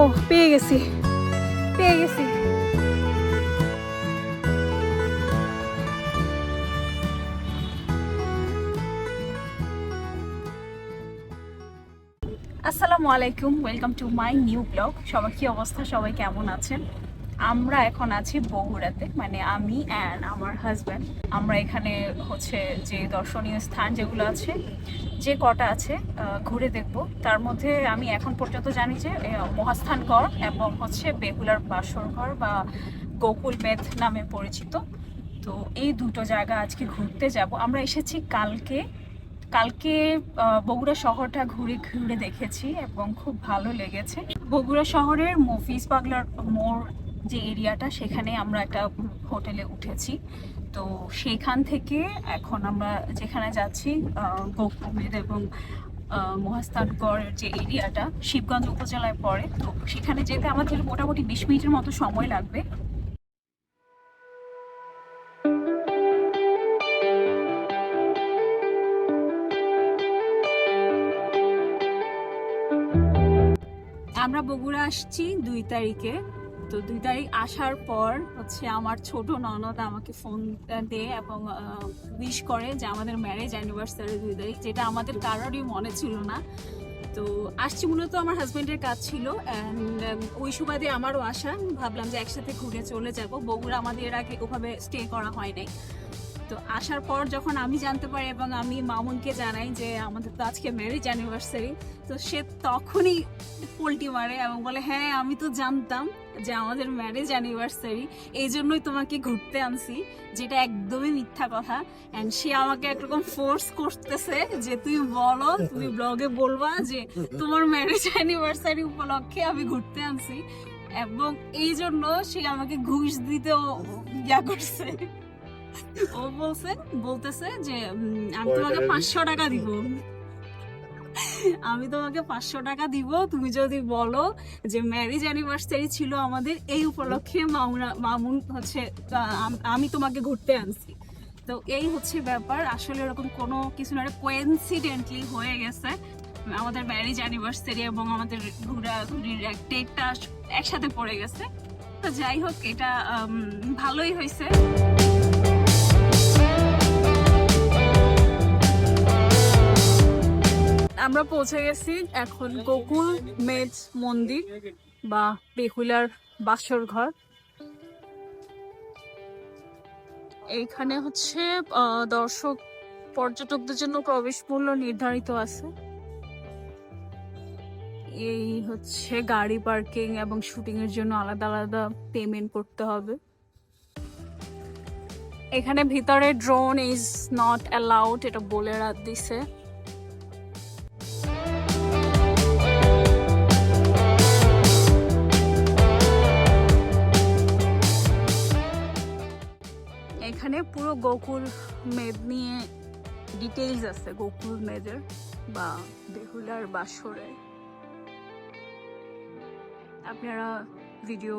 ও, পেয়ে গেছি। পেয়ে গেছি। আসসালামু আলাইকুম welcome to my new blog সবার কি অবস্থা? সবাই কেমন আছেন? আমরা এখন আছি বগুড়াতে মানে আমি অ্যান্ড আমার হাজব্যান্ড আমরা এখানে হচ্ছে যে দর্শনীয় স্থান যেগুলো আছে, যে কটা আছে ঘুরে দেখব। তার মধ্যে আমি এখন পর্যন্ত জানি যে মহাস্থানগড় এবং হচ্ছে বেহুলার বাসরঘর বা গোকুল মেদ নামে পরিচিত। তো এই দুটো জায়গা আজকে ঘুরতে যাব। আমরা এসেছি কালকে। কালকে বগুড়া শহরটা ঘুরে ঘুরে দেখেছি এবং খুব ভালো লেগেছে। বগুড়া শহরের মফিজ পাগলার মোড় যে এরিয়াটা, সেখানে আমরা একটা হোটেলে উঠেছি। তো সেখান থেকে এখন আমরা যেখানে যাচ্ছি গোকুমেদ এবং মহাস্তানগড়ের যে এরিয়াটা, শিবগঞ্জ উপজেলায় পড়ে। তো সেখানে যেতে আমাদের মোটামুটি বিশ মিনিটের মতো সময় লাগবে। আমরা বগুড়া আসছি দুই তারিখে। তো দুই তারিখ আসার পর হচ্ছে আমার ছোট ননদ আমাকে ফোন দেয় এবং উইশ করে যে আমাদের ম্যারেজ অ্যানিভার্সারি দুই তারিখ, যেটা আমাদের কারোরই মনে ছিল না। তো আসছি মূলত আমার হাজব্যান্ডের কাজ ছিল অ্যান্ড ওই সুবাদে আমারও আসা ভাবলাম যে একসাথে ঘুরে চলে যাব। বগুড়া আমাদের এর আগে ওভাবে স্টে করা হয় নাই। তো আসার পর যখন আমি জানতে পারি এবং আমি মামুনকে জানাই যে আমাদের তো আজকে ম্যারেজ অ্যানিভার্সারি তো সে তখনই পোল্টি মারে এবং বলে হ্যাঁ আমি তো জানতাম যে আমাদের ম্যারেজ অ্যানিভার্সারি এই জন্যই তোমাকে ঘুরতে আনছি, যেটা একদমই মিথ্যা কথা অ্যান্ড সে আমাকে একরকম ফোর্স করতেছে যে তুই বলো, তুমি ব্লগে বলবা যে তোমার ম্যারেজ অ্যানিভার্সারি উপলক্ষে আমি ঘুরতে আনছি এবং এই জন্য সে আমাকে ঘুষ দিতেও ইয়া করছে। ও বলছে বলতেছে যে আমি তোমাকে পাঁচশো টাকা দিব। আমি তোমাকে পাঁচশো টাকা দিব তুমি যদি বলো যে ম্যারেজ অ্যানিভার্সারি ছিল আমাদের এই উপলক্ষে মামুনা- মামুন হচ্ছে আমি তোমাকে ঘুরতে আনছি। তো এই হচ্ছে ব্যাপার আসলে এরকম কোনো কিছু না কোয়েন্সিডেন্টলি হয়ে গেছে। আমাদের ম্যারেজ অ্যানিভার্সারি এবং আমাদের ঘোরাঘুরির ডেটটা একসাথে পড়ে গেছে। তো যাই হোক এটা ভালোই হয়েছে। আমরা পৌঁছে গেছি এখন গোকুল মেজ মন্দির বা বেহুলার বাসর ঘর। এইখানে হচ্ছে দর্শক পর্যটকদের জন্য প্রবেশ মূল্য নির্ধারিত আছে। এই হচ্ছে গাড়ি পার্কিং এবং শুটিং এর জন্য আলাদা আলাদা পেমেন্ট করতে হবে। এখানে ভিতরে ড্রোন ইজ নট অ্যালাউড, এটা বলে রাখ দিছে। গোকুল মেদ নিয়ে ডিটেলস আছে গোকুল মেদের বা বেহুলার বাসরে। আপনারা ভিডিও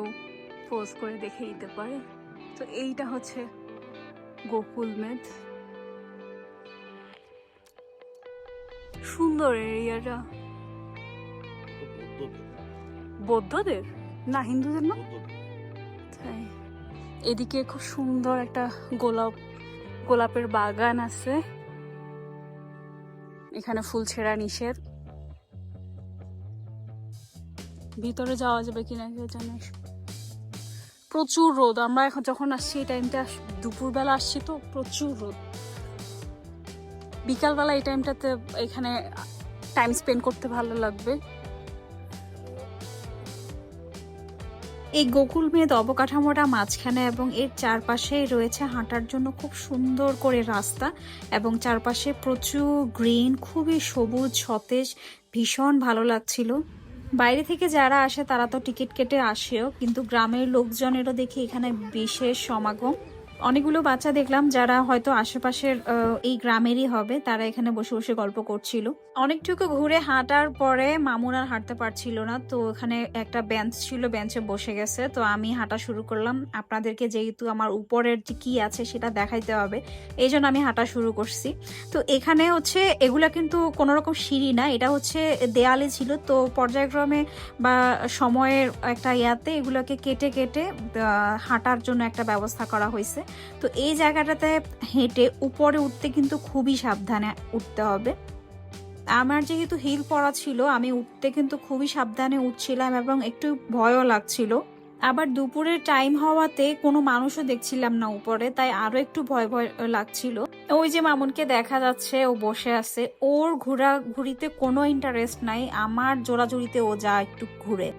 পোস্ট করে দেখে দিতে পারে তো এইটা হচ্ছে গোকুল মেদ। সুন্দর এরিয়াটা। বৌদ্ধদের? না হিন্দুদের না? তাই। এদিকে খুব সুন্দর একটা গোলাপ গোলাপের বাগান আছে। এখানে ফুল ছেঁড়া নিষেধ। ভিতরে যাওয়া যাবে কিনা কেউ জানিস প্রচুর রোদ। আমরা এখন যখন আসছি, এই টাইমটা দুপুরবেলা আসছি তো, প্রচুর রোদ। বিকালবেলা এই টাইমটাতে এখানে টাইম স্পেন্ড করতে ভালো লাগবে। এই গোকুল মেদ অবকাঠামোটা মাঝখানে এবং এর চারপাশে রয়েছে হাঁটার জন্য খুব সুন্দর করে রাস্তা এবং চারপাশে প্রচুর গ্রিন, খুবই সবুজ, সতেজ, ভীষণ ভালো লাগছিল। বাইরে থেকে যারা আসে তারা তো টিকিট কেটে আসেও, কিন্তু গ্রামের লোকজনেরও দেখি এখানে বিশেষ সমাগম। অনেকগুলো বাচ্চা দেখলাম যারা হয়তো আশেপাশের এই গ্রামেরই হবে, তারা এখানে বসে বসে গল্প করছিল। অনেকটুকু ঘুরে হাঁটার পরে মামুন আর হাঁটতে পারছিল না, তো এখানে একটা বেঞ্চ ছিল বেঞ্চে বসে গেছে, তো আমি হাঁটা শুরু করলাম। আপনাদেরকে যেহেতু আমার উপরের কি আছে সেটা দেখাইতে হবে, এই জন্য আমি হাঁটা শুরু করছি। তো এখানে হচ্ছে, এগুলা কিন্তু কোনো রকম সিঁড়ি না, এটা হচ্ছে দেয়ালে ছিল, তো পর্যায়ক্রমে বা সময়ের একটা ইয়াতে এগুলোকে কেটে কেটে হাঁটার জন্য একটা ব্যবস্থা করা হয়েছে। তো এই জায়গাটাতে হেঁটে উপরে উঠতে কিন্তু খুবই সাবধানে উঠতে হবে। আমার যেহেতু হিল পরা ছিল, আমি উঠতে কিন্তু খুবই সাবধানে উঠছিলাম এবং একটু ভয়ও লাগছিল। আবার দুপুরের টাইম হওয়াতে কোনো মানুষও দেখছিলাম না উপরে, তাই আরও একটু ভয় ভয় লাগছিল। ওই যে মামুনকে দেখা যাচ্ছে, ও বসে আছে। ওর ঘোরাঘুরিতে কোনো ইন্টারেস্ট নাই। আমার জোড়াজুড়িতে ও যা একটু ঘুরে।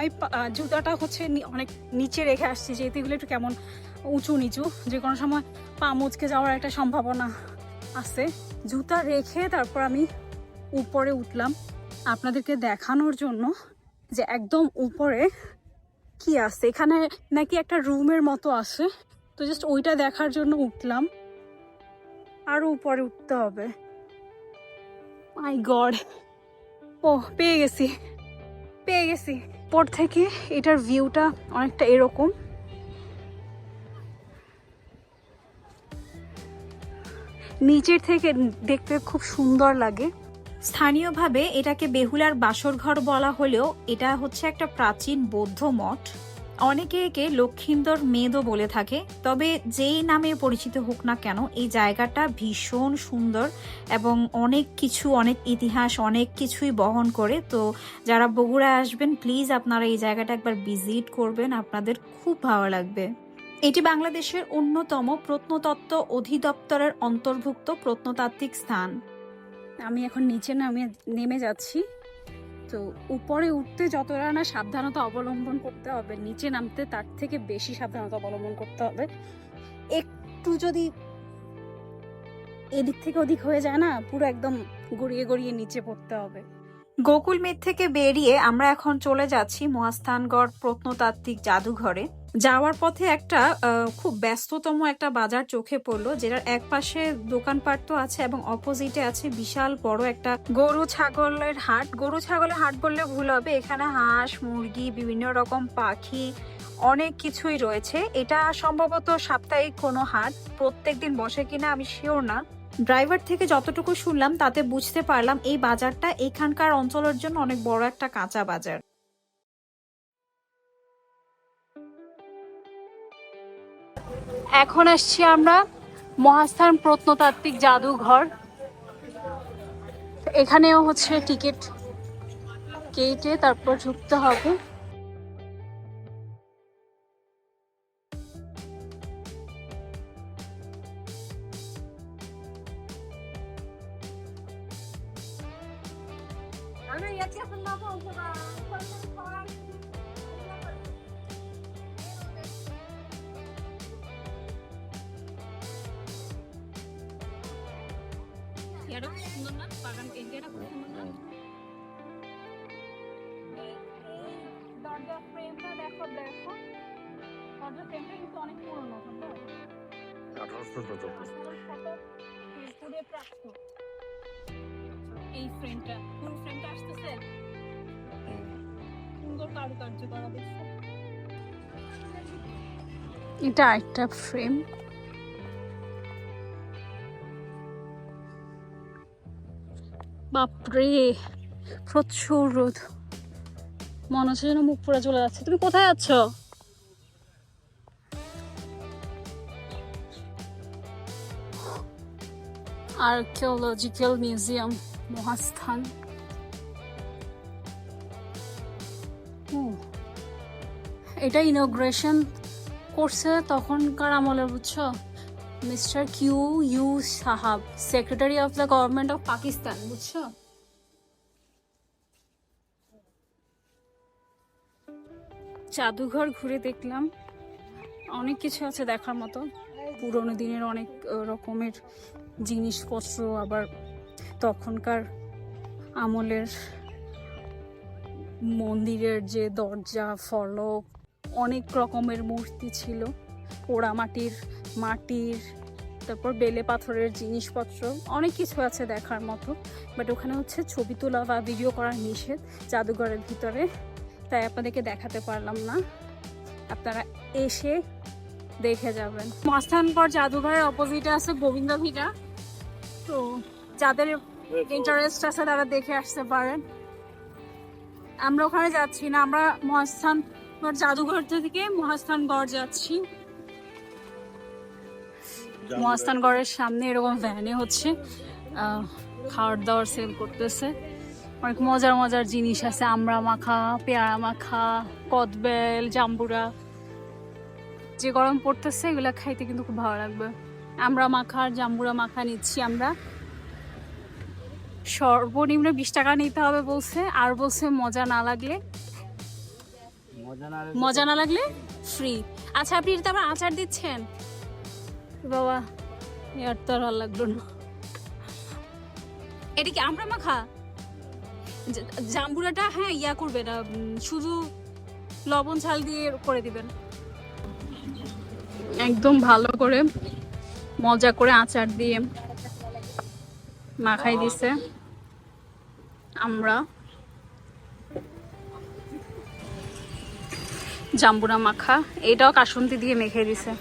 আমি জুতাটা হচ্ছে অনেক নিচে রেখে আসছি, যেহেতু এগুলো একটু কেমন উঁচু নিচু। যে কোনো সময় পা মুচকে যাওয়ার একটা সম্ভাবনা আছে। জুতা রেখে তারপর আমি উপরে উঠলাম। আপনাদেরকে দেখানোর জন্য যে একদম উপরে কি আছে। এখানে নাকি একটা রুমের মতো আছে। তো জাস্ট ওইটা দেখার জন্য উঠলাম। আরও উপরে উঠতে হবে। মাই গড ও পেয়ে গেছি। পেয়ে গেছি। পর থেকে এটার ভিউটা অনেকটা এরকম। নিচের থেকে দেখতে খুব সুন্দর লাগে। স্থানীয়ভাবে এটাকে বেহুলার বাসর ঘর বলা হলেও এটা হচ্ছে একটা প্রাচীন বৌদ্ধ মঠ। অনেকে একে লক্ষিন্দর মেদও বলে থাকে, তবে যেই নামে পরিচিত হোক না কেন, এই জায়গাটা ভীষণ সুন্দর এবং অনেক কিছু, অনেক ইতিহাস, অনেক কিছুই বহন করে। তো যারা বগুড়ায় আসবেন, প্লিজ আপনারা এই জায়গাটা একবার ভিজিট করবেন, আপনাদের খুব ভালো লাগবে। এটি বাংলাদেশের অন্যতম প্রত্নতত্ত্ব অধিদপ্তরের অন্তর্ভুক্ত প্রত্নতাত্ত্বিক স্থান। আমি এখন নিচে নামে নেমে যাচ্ছি। তো উপরে উঠতে যতটা না সাবধানতা অবলম্বন করতে হবে, নিচে নামতে তার থেকে বেশি সাবধানতা অবলম্বন করতে হবে। একটু যদি এদিক থেকে ওদিক হয়ে যায় না, পুরো একদম গড়িয়ে গড়িয়ে নিচে পড়তে হবে। গোকুল মিথ থেকে বেরিয়ে আমরা এখন চলে যাচ্ছি মহাস্থানগড় প্রত্নতাত্ত্বিক জাদুঘরে। যাওয়ার পথে একটা খুব ব্যস্ততম একটা বাজার চোখে পড়ল, যেটার এক পাশে দোকানপাট তো আছে এবং অপোজিটে আছে বিশাল বড় একটা গরু ছাগলের হাট। গরু ছাগলের হাট বললে ভুল হবে, এখানে হাঁস, মুরগি, বিভিন্ন রকম পাখি, অনেক কিছুই রয়েছে। এটা সম্ভবত সাপ্তাহিক কোনো হাট, প্রত্যেক দিন বসে কিনা আমি শিওর না। ড্রাইভার থেকে যতটুকু শুনলাম, তাতে বুঝতে পারলাম এই বাজারটা এখানকার অঞ্চলের জন্য অনেক বড় একটা কাঁচা বাজার। এখন আসছি আমরা মহাস্থান প্রত্নতাত্ত্বিক জাদুঘর। এখানেও হচ্ছে টিকিট কেটে তারপর ঢুকতে হবে। এটা অনেক পুরনো আঠারোশো শতক পুরে প্রাপ্ত এই ফ্রেমটা পুরো ফ্রেমটা আসতেছে? সুন্দর কারুকার্য করা দেখছে। এটা একটা ফ্রেম বাপরে প্রচুর রোদ। মনে হচ্ছে যেন মুখ পুরো চলে যাচ্ছে। তুমি কোথায় আছো? মিউজিয়াম মহাস্থান হুম। এটা ইনোগ্রেশন করছে তখনকার আমলে, বুঝছ? Mister Q U Sahab secretary of the government of Pakistan বুঝছ? জাদুঘর ঘুরে দেখলাম। অনেক কিছু আছে দেখার মতো। পুরোনো দিনের অনেক রকমের জিনিসপত্র আবার তখনকার আমলের মন্দিরের যে দরজা, ফলক, অনেক রকমের মূর্তি ছিল। পোড়ামাটির মাটির, তারপর বেলে পাথরের জিনিসপত্র, অনেক কিছু আছে দেখার মতো। বাট ওখানে হচ্ছে ছবি তোলা বা ভিডিও করার নিষেধ জাদুঘরের ভিতরে। তাই আপনাদেরকে দেখাতে পারলাম না। আপনারা এসে দেখে যাবেন। মস্তানগড় জাদুঘরের অপোজিটে আছে গোবিন্দ ভিটা। তো যাদের ইন্টারেস্ট আছে তারা দেখে আসতে পারেন আমরা ওখানে যাচ্ছি না আমরা মহাস্থানগড় জাদুঘর থেকে মহাস্থানগড় যাচ্ছি। মহাস্থানগড়ের সামনে এরকম ভ্যানে হচ্ছে খাওয়ার দাওয়ার সেল করতেছে। অনেক মজার মজার জিনিস আছে আমড়া মাখা পেয়ারা মাখা কদবেল জাম্বুরা। যে গরম পড়তেছে এগুলা খাইতে কিন্তু খুব ভালো লাগবে। আমরা মাখা আর জাম্বুরা মাখা নিচ্ছি আমরা। সর্বনিম্ন বিশ টাকা নিতে হবে বলছে আর বলছে মজা না লাগলে। মজা না লাগলে ফ্রি আচ্ছা আপনি এটা আবার আচার দিচ্ছেন? বাবা ইয়ার তো আর ভালো লাগল না। এটা কি আমরা মাখা? জাম্বুরাটা হ্যাঁ ইয়া করবে না শুধু লবণ ঝাল দিয়ে করে দিবেন। একদম ভালো করে মজা করে আচার দিয়ে মাখাই দিছে। আমরা জাম্বুরা মাখা, এটাও কাসন্তি দিয়ে মেখে দিছে।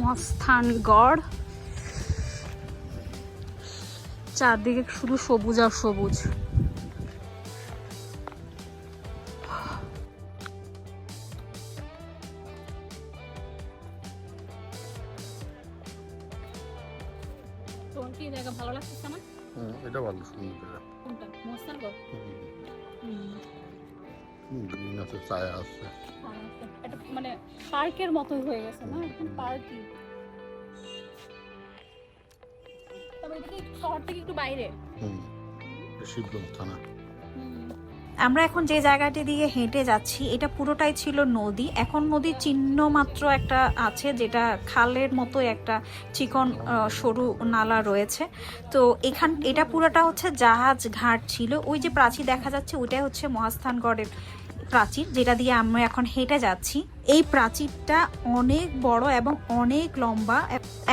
মস্থানগড় চারদিকে শুধু সবুজ আর সবুজ। ভালো লাগতেছে না হুম, এটা ভালো সুন্দর। কোনটা? মস্তানগড় গ্রিন আছে ছায়া আছে। এটা মানে পার্কের মতো হয়ে গেছে না? এখন পার্কই। তবে শহর থেকে একটু বাইরে। হুম থানা। আমরা এখন যে জায়গাটি দিয়ে হেঁটে যাচ্ছি এটা পুরোটাই ছিল নদী। এখন নদীর চিহ্ন মাত্র একটা আছে যেটা খালের মতো একটা চিকন সরু নালা রয়েছে। তো এখান এটা পুরোটা হচ্ছে জাহাজ ঘাট ছিল। ওই যে প্রাচীর দেখা যাচ্ছে ওইটাই হচ্ছে মহাস্থানগড়ের প্রাচীর, যেটা দিয়ে আমরা এখন হেঁটে যাচ্ছি। এই প্রাচীরটা অনেক বড় এবং অনেক লম্বা।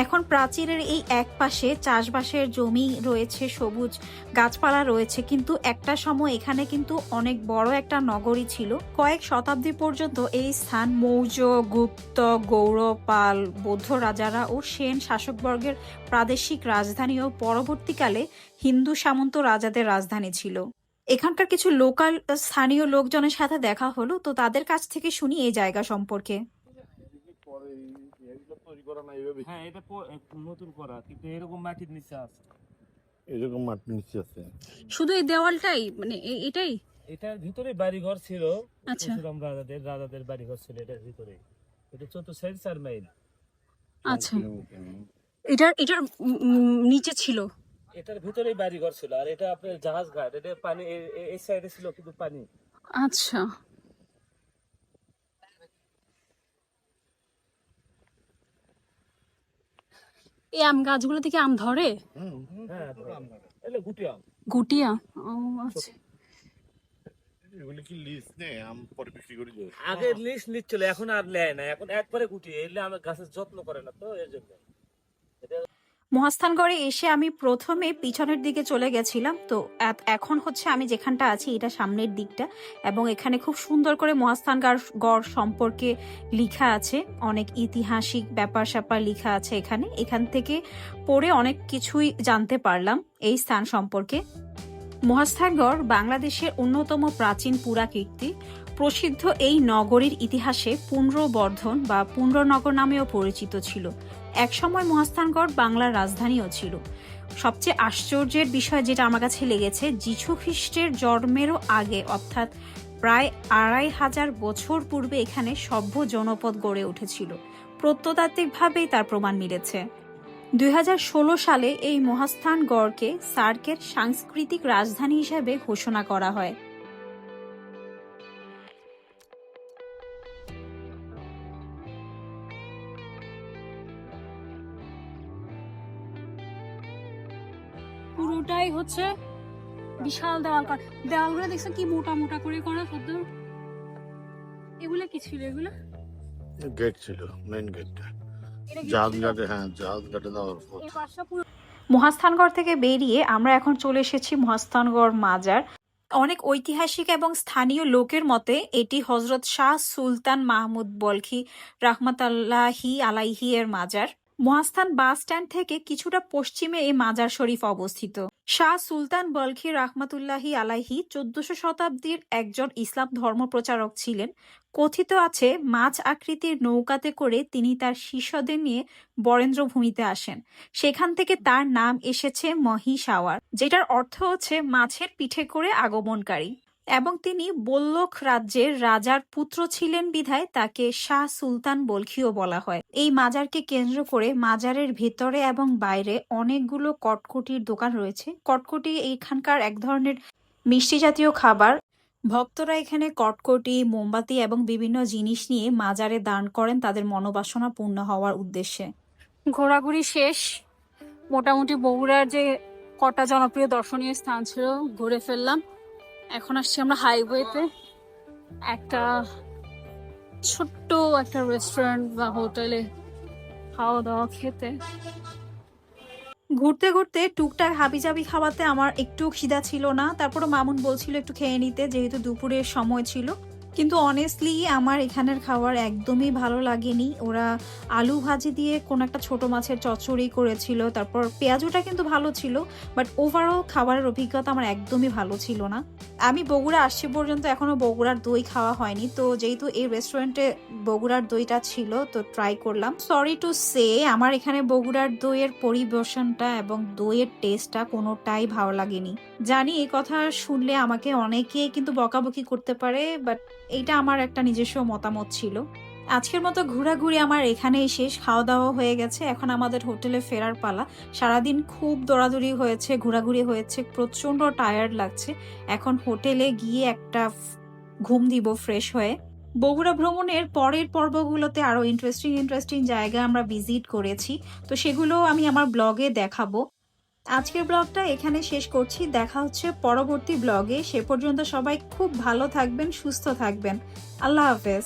এখন প্রাচীরের এই এক পাশে চাষবাসের জমি রয়েছে, সবুজ গাছপালা রয়েছে, কিন্তু একটা সময় এখানে কিন্তু অনেক বড় একটা নগরী ছিল। কয়েক শতাব্দী পর্যন্ত এই স্থান মৌর্য, গুপ্ত গৌরপাল বৌদ্ধ রাজারা ও সেন শাসকবর্গের প্রাদেশিক রাজধানী ও পরবর্তীকালে হিন্দু সামন্ত রাজাদের রাজধানী ছিল। এখানকার কিছু লোকাল স্থানীয় লোকজনের সাথে দেখা হলো তো তাদের কাছ থেকে শুনি এই জায়গা সম্পর্কে। হ্যাঁ এটা নতুন করা কিন্তু এরকম মাটির নিচে আছে। এরকম মাটি নিচে আছে। শুধু এই দেওয়ালটাই? মানে এ- এটাই? এটার ভিতরে বাড়ি ঘর ছিল। আচ্ছা। পরশুরাম রাজাদের রাজাদের বাড়ি ঘর ছিল এটার ভিতরে। এটা চতুর্থ সাইড চার মাইল। আচ্ছা। এটার এটার নিচে ছিল? এটার ভিতরেই বাড়ি ঘর ছিল আর এটা আপনার জাহাজ ঘাট এটা পানি এই সাইডে ছিল কিন্তু পানি। আচ্ছা। এই আম গাছগুলো থেকে আম ধরে? হ্যাঁ গুটিয়া ও আচ্ছা। এগুলো কি লিস্ট নেই আম পরে বিক্রি করে আগে লিস্ট নিচ্ছিল এখন আর নেয় না। এখন একবারে গুটি এলে আমার গাছের যত্ন করে না তো এর জন্য। মহাস্থানগড়ে এসে আমি প্রথমে পিছনের দিকে চলে গেছিলাম। তো এখন হচ্ছে আমি যেখানটা আছি, এটা সামনের দিকটা এবং এখানে খুব সুন্দর করে মহাস্থানগড় গড় সম্পর্কে লেখা আছে। অনেক ঐতিহাসিক ব্যাপার স্যাপার লেখা আছে এখানে। এখান থেকে পড়ে অনেক কিছুই জানতে পারলাম এই স্থান সম্পর্কে। মহাস্থানগড় বাংলাদেশের অন্যতম প্রাচীন পুরাকীর্তি। প্রসিদ্ধ এই নগরীর ইতিহাসে পুনর্বর্ধন বা পুণ্ড্রনগর নামেও পরিচিত ছিল। একসময় মহাস্থানগড় বাংলার রাজধানীও ছিল। সবচেয়ে আশ্চর্যের বিষয় যেটা আমার কাছে লেগেছে, যিশু খ্রিস্টের জন্মেরও আগে, অর্থাৎ প্রায় আড়াই হাজার বছর পূর্বে এখানে সভ্য জনপদ গড়ে উঠেছিল। প্রত্নতাত্ত্বিকভাবেই তার প্রমাণ মিলেছে। দুই হাজার ষোলো সালে এই মহাস্থান গড়কে সার্কের সাংস্কৃতিক রাজধানী হিসেবে ঘোষণা করা হয়। পুরোটাই হচ্ছে বিশাল দেওয়াল করা। দেওয়ালগুলো দেখছ কি মোটা মোটা করে করা সদ্য এগুলো কি ছিল এগুলো? গেট ছিল মেইন গেটটা হ্যাঁ দেওয়ার পুরো। মহাস্থানগড় থেকে বেরিয়ে আমরা এখন চলে এসেছি মহাস্থানগড় মাজার। অনেক ঐতিহাসিক এবং স্থানীয় লোকের মতে এটি হজরত শাহ সুলতান মাহমুদ বলখি রাহমাতাল্লাহি আলাইহি এর মাজার। মহাস্থান বাস স্ট্যান্ড থেকে কিছুটা পশ্চিমে এই মাজার শরীফ অবস্থিত। শাহ সুলতান বলখি রাহমাতুল্লাহি আলাহি চোদ্দশো শতাব্দীর একজন ইসলাম ধর্ম প্রচারক ছিলেন। কথিত আছে, মাছ আকৃতির নৌকাতে করে তিনি তার শিষ্যদের নিয়ে বরেন্দ্র ভূমিতে আসেন। সেখান থেকে তার নাম এসেছে মহিষাওয়ার, যেটার অর্থ হচ্ছে মাছের পিঠে করে আগমনকারী। এবং তিনি বল্লখ রাজ্যের রাজার পুত্র ছিলেন বিধায় তাকে শাহ সুলতান বলখিও বলা হয়। এই মাজারকে কেন্দ্র করে মাজারের ভেতরে এবং বাইরে অনেকগুলো কটকটির দোকান রয়েছে। কটকটি এইখানকার এক ধরনের মিষ্টি জাতীয় খাবার। ভক্তরা এখানে কটকটি, মোমবাতি এবং বিভিন্ন জিনিস নিয়ে মাজারে দান করেন তাদের মনোবাসনা পূর্ণ হওয়ার উদ্দেশ্যে। ঘোরাঘুরি শেষ। মোটামুটি বগুড়ার যে কটা জনপ্রিয় দর্শনীয় স্থান ছিল, ঘুরে ফেললাম। এখন আসছি আমরা হাইওয়েতে একটা ছোট্ট একটা রেস্টুরেন্ট বা হোটেলে খাওয়া দাওয়া খেতে। ঘুরতে ঘুরতে টুকটাক হাবি জাবি খাওয়াতে আমার একটু খিদা ছিল না। তারপরে মামুন বলছিল একটু খেয়ে নিতে, যেহেতু দুপুরের সময় ছিল। কিন্তু অনেস্টলি আমার এখানের খাবার একদমই ভালো লাগেনি। ওরা আলু ভাজি দিয়ে কোন একটা ছোট মাছের চচ্চড়ি করেছিল, তারপর পেঁয়াজুটা কিন্তু ভালো ছিল বাট ওভারঅল খাবারের অভিজ্ঞতা আমার একদমই ভালো ছিল না। আমি বগুড়া আসছি পর্যন্ত এখনও বগুড়ার দই খাওয়া হয়নি, তো যেহেতু এই রেস্টুরেন্টে বগুড়ার দইটা ছিল, তো ট্রাই করলাম। সরি টু সে আমার এখানে বগুড়ার দইয়ের পরিবেশনটা এবং দইয়ের টেস্টটা কোনোটাই ভালো লাগেনি। জানি এই কথা শুনলে আমাকে অনেকেই কিন্তু বকাবকি করতে পারে বাট এইটা আমার একটা নিজস্ব মতামত ছিল। আজকের মতো ঘোরাঘুরি আমার এখানেই শেষ খাওয়া দাওয়া হয়ে গেছে। এখন আমাদের হোটেলে ফেরার পালা। সারাদিন খুব দৌড়াদৌড়ি হয়েছে, ঘোরাঘুরি হয়েছে প্রচণ্ড টায়ার্ড লাগছে। এখন হোটেলে গিয়ে একটা ঘুম দিব ফ্রেশ হয়ে। বগুড়া ভ্রমণের পরের পর্বগুলোতে আরও ইন্টারেস্টিং ইন্টারেস্টিং জায়গা আমরা ভিজিট করেছি। তো সেগুলো আমি আমার ব্লগে দেখাবো। আজকের ব্লগটা এখানে শেষ করছি। দেখা হচ্ছে পরবর্তী ব্লগে। সে পর্যন্ত সবাই খুব ভালো থাকবেন, সুস্থ থাকবেন। আল্লাহ হাফেজ।